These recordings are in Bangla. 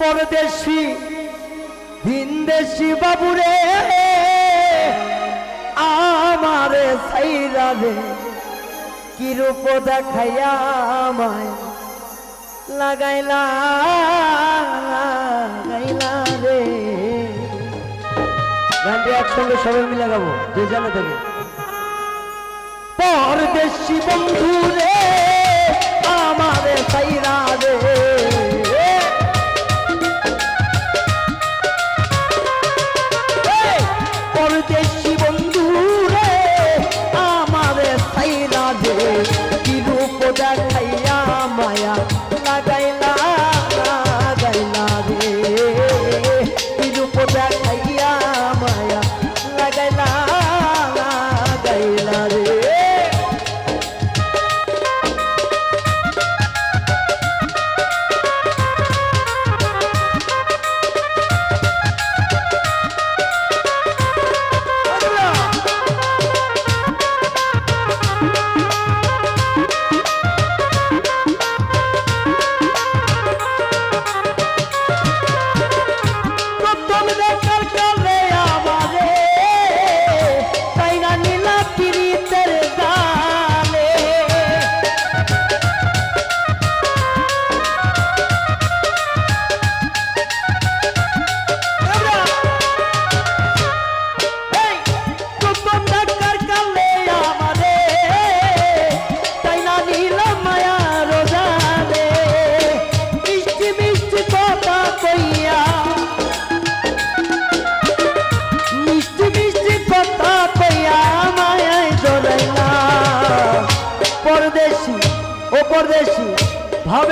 পরদেশি হিন্দেশি বাবুরে, আমারে সাইরা রে কি রূপ দেখাইয়া আমায় লাগাইলা রে। একসঙ্গে সবাই মিলে গাবো, যে জানো থাকে পরদেশি বন্ধু that.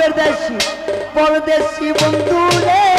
পরদেশি পরদেশি বন্ধু রে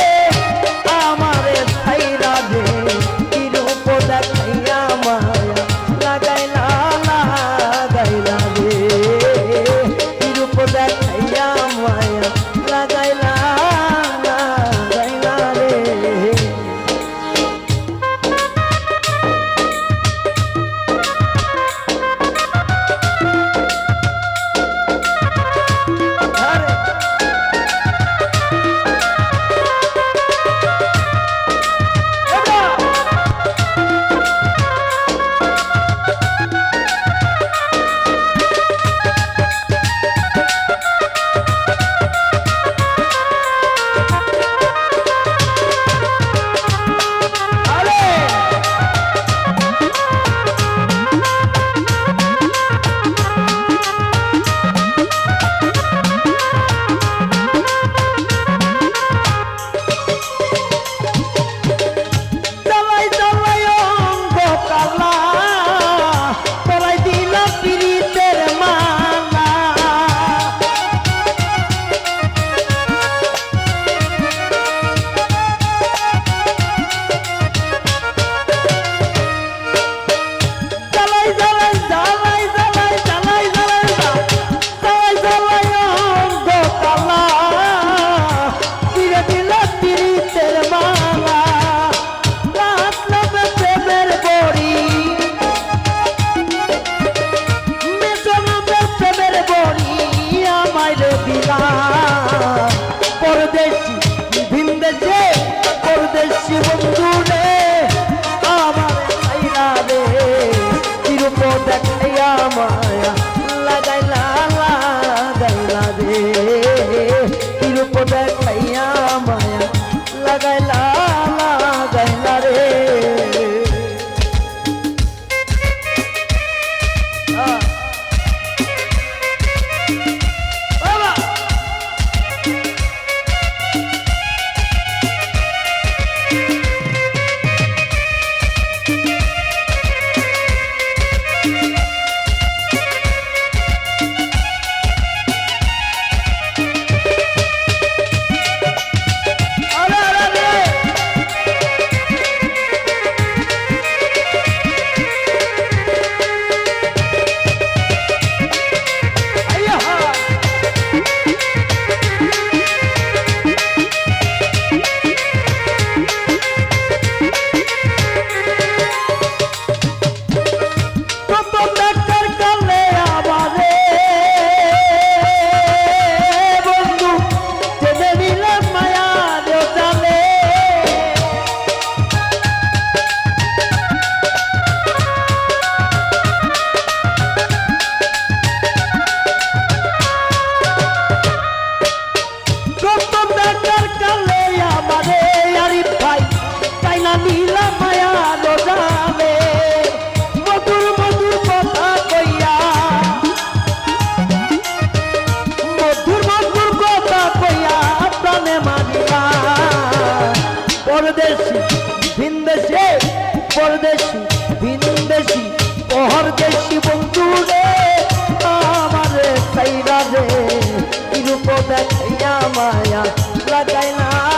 পরদেশি ভিন দেশি ভিনদেশি পরদেশি বন্ধু রে আমার সাইরা রে কিরূপ দেখাইয়া মায়া লাগাই না